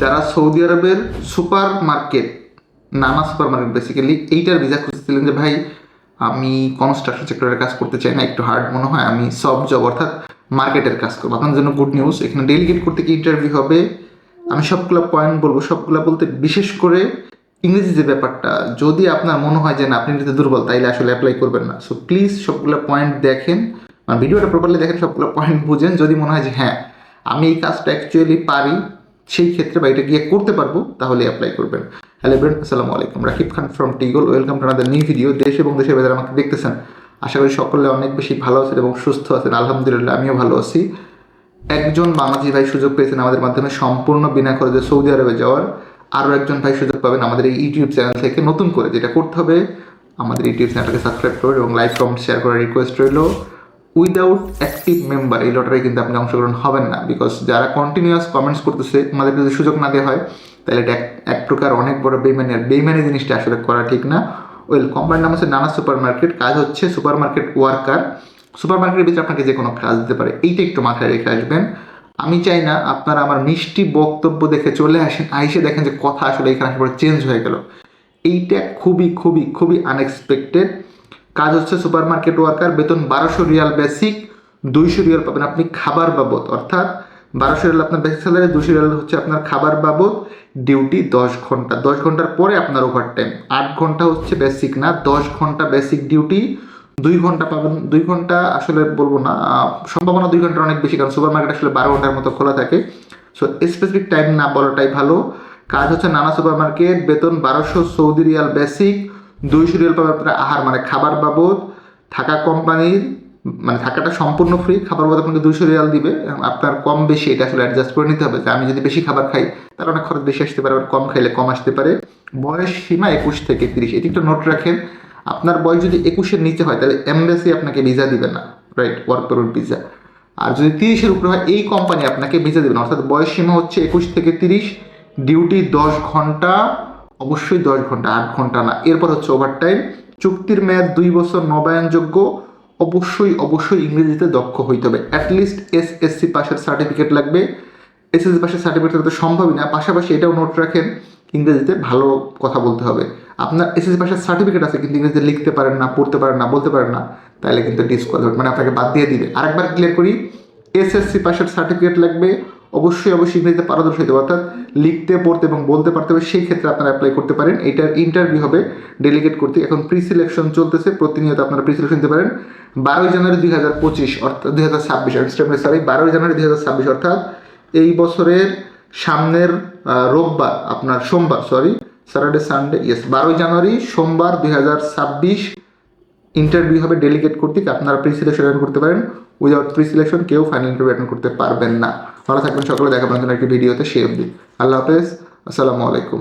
যারা সৌদি আরবের super market নানা সুপার মার্কেট বেসিক্যালি এইটার ভিসা খুঁজছিলেন যে, ভাই, আমি কনস্ট্রাকশন সেক্টরের কাজ করতে চাই না, একটু হার্ড মনে হয়, আমি সব জব অর্থাৎ মার্কেটের কাজ করব। আপনার জন্য গুড নিউজ এখানে ডেলিগেট করতে কি ইন্টারভিউ হবে। আমি সবগুলো পয়েন্ট বলব, সবগুলো বলতে বিশেষ করে ইংরেজি যে ব্যাপারটা, যদি আপনার মনে হয় যে, না, আপনি এটাতে দুর্বল, তাইলে আসলে অ্যাপ্লাই করবেন না। সো প্লিজ সবগুলো পয়েন্ট দেখেন মানে ভিডিওটা প্রপারলি দেখেন, সবগুলো পয়েন্ট বুঝেন। যদি মনে হয় যে হ্যাঁ আমি এই কাজটা অ্যাকচুয়ালি পারি সেই ক্ষেত্রে বা এটা গিয়ে করতে পারব, তাহলে অ্যাপ্লাই করবেন। হ্যালো ব্রেন আসসালামু আলাইকুম। রাকিব খান ফ্রম টিগল ওয়েলকাম টু আমাদের নিউ ভিডিও দেশ এবং দেশের বাইরে আমাকে দেখতেছেন। আশা করি সকলে অনেক বেশি ভালো আছেন এবং সুস্থ আছেন। আলহামদুলিল্লাহ, আমিও ভালো আছি। একজন বাংলাদেশি ভাই সুযোগ পেয়েছেন আমাদের মাধ্যমে সম্পূর্ণ বিনা খরচে সৌদি আরবে যাওয়ার। আরও একজন ভাই সুযোগ পাবেন আমাদের এই ইউটিউব চ্যানেল থেকে নতুন করে। যেটা করতে হবে, আমাদের ইউটিউব চ্যানেলটাকে সাবস্ক্রাইব করুন এবং লাইক কমেন্ট শেয়ার করার রিকোয়েস্ট রইল। উইদাউট অ্যাক্টিভ মেম্বার এই লটারি কিন্তু আপনি অংশগ্রহণ হবেন না বিকজ যারা কন্টিনিউয়াস কমেন্টস করতেছে ওনাদেরকে যদি সুযোগ না দেওয়া হয়, তাহলে এটা এক- প্রকার অনেক বড় বেইমানি, আর বেইমানি জিনিসটা আসলে করা ঠিক না। ওয়েল কোম্পানির নাম হচ্ছে নানা সুপার মার্কেট কাজ হচ্ছে সুপার মার্কেট ওয়ার্কার সুপার মার্কেটের ভিতরে আপনাকে যে কোনো কাজ দিতে পারে, এইটা একটু মাথায় রেখে আসবেন। আমি চাই না আপনারা আমার মিষ্টি বক্তব্য দেখে চলে আসেন আইসে দেখেন যে কথা আসলে এখানে পরে চেঞ্জ হয়ে গেল। এইটা খুবই খুবই খুবই আনএক্সপেক্টেড কাজ হচ্ছে সুপার মার্কেট ওয়ার্কার, বেতন বারোশো রিয়াল বেসিক, দুইশো রিয়াল পাবেন আপনি খাবার বাবদ। অর্থাৎ বারোশো রিয়াল আপনার বেসিক স্যালারি দুশো রিয়াল হচ্ছে আপনার খাবার বাবদ, ডিউটি দশ ঘণ্টা। দশ ঘণ্টার পরে আপনার ওভার টাইম আট ঘণ্টা হচ্ছে বেসিক না, দশ ঘণ্টা বেসিক ডিউটি, দুই ঘণ্টা পাবেন, দুই ঘণ্টা আসলে বলব না সম্ভাবনা দুই ঘণ্টা অনেক বেশি, কারণ সুপার মার্কেট আসলে বারো ঘণ্টার মতো খোলা থাকে। সো স্পেসিফিক টাইম না বলাটাই ভালো। কাজ হচ্ছে নানা সুপার মার্কেট বেতন বারোশো সৌদি রিয়াল বেসিক দুইশো রিয়াল পাবেন আপনার আহার মানে খাবার বাবদ, থাকা কোম্পানির মানে থাকাটা সম্পূর্ণ ফ্রি খাবার বাবদ আপনাকে দুইশো রিয়াল দিবে। আপনার কম বেশি এটা আসলে অ্যাডজাস্ট করে নিতে হবে যে আমি যদি বেশি খাবার খাই তাহলে অনেক খরচ বেশি আসতে পারে, আবার কম খাইলে কম আসতে পারে। বয়স সীমা একুশ থেকে তিরিশ, এটি একটু নোট রাখেন। আপনার বয়স যদি একুশের নিচে হয়, তাহলে এমবেসি আপনাকে ভিসা দিবে না রাইট ওয়ার্ক পারমিট ভিসা আর যদি তিরিশের উপরে হয়, এই কোম্পানি আপনাকে ভিসা দেবে না। অর্থাৎ বয়স সীমা হচ্ছে একুশ থেকে তিরিশ ডিউটি দশ ঘণ্টা অবশ্যই দশ ঘণ্টা, আট ঘণ্টা না। এরপর হচ্ছে ওভারটাইম চুক্তির মেয়াদ দুই বছর নবায়নযোগ্য। অবশ্যই অবশ্যই ইংরেজিতে দক্ষ হইতে হবে। অ্যাটলিস্ট এস এসসি পাশের সার্টিফিকেট লাগবে। এস এসএসসি পাশের সার্টিফিকেট তো সম্ভবই না। পাশাপাশি এটাও নোট রাখেন, ইংরেজিতে ভালো কথা বলতে হবে। আপনার এসএসসি পাশের সার্টিফিকেট আছে, কিন্তু ইংরেজিতে লিখতে পারেন না, পড়তে পারেন না, বলতে পারেন না তাহলে কিন্তু ডিসকোয়ালিফাইড মানে আপনাকে বাদ দিয়ে দিবে। আরেকবার ক্লিয়ার করি। এস এসএসসি পাশের সার্টিফিকেট লাগবে। অবশ্যই অবশ্যই ইংরেজিতে পারদর্শী হতে অর্থাৎ লিখতে, পড়তে এবং বলতে পারতে হবে, সেই ক্ষেত্রে আপনারা অ্যাপ্লাই করতে পারেন। এটার ইন্টারভিউ হবে ডেলিগেট করতে এখন প্রি সিলেকশন চলতেছে, প্রতিনিয়ত আপনারা প্রি সিলেকশন দিতে পারেন। বারোই জানুয়ারি দুই হাজার পঁচিশ অর্থাৎ দুই হাজার ছাব্বিশ সরি বারোই জানুয়ারি দুই হাজার ছাব্বিশ, অর্থাৎ এই বছরের সামনের রোববার, আপনার সোমবার সরি স্যাটারডে সানডে ইয়েস বারোই জানুয়ারি সোমবার দুই হাজার ছাব্বিশ ইন্টারভিউ হবে ডেলিগেট কর্তৃক। আপনারা প্রি সিলেকশন অ্যাটেন্ড করতে পারেন। উইদাউট প্রি সিলেকশন কেউ ফাইনাল ইন্টারভিউ অ্যাটেন্ড করতে পারবেন না। ভালো থাকবেন সকলে দেখা পাবেন একটি ভিডিওতে সে অবধি। আল্লাহ হাফেজ আসসালামু আলাইকুম।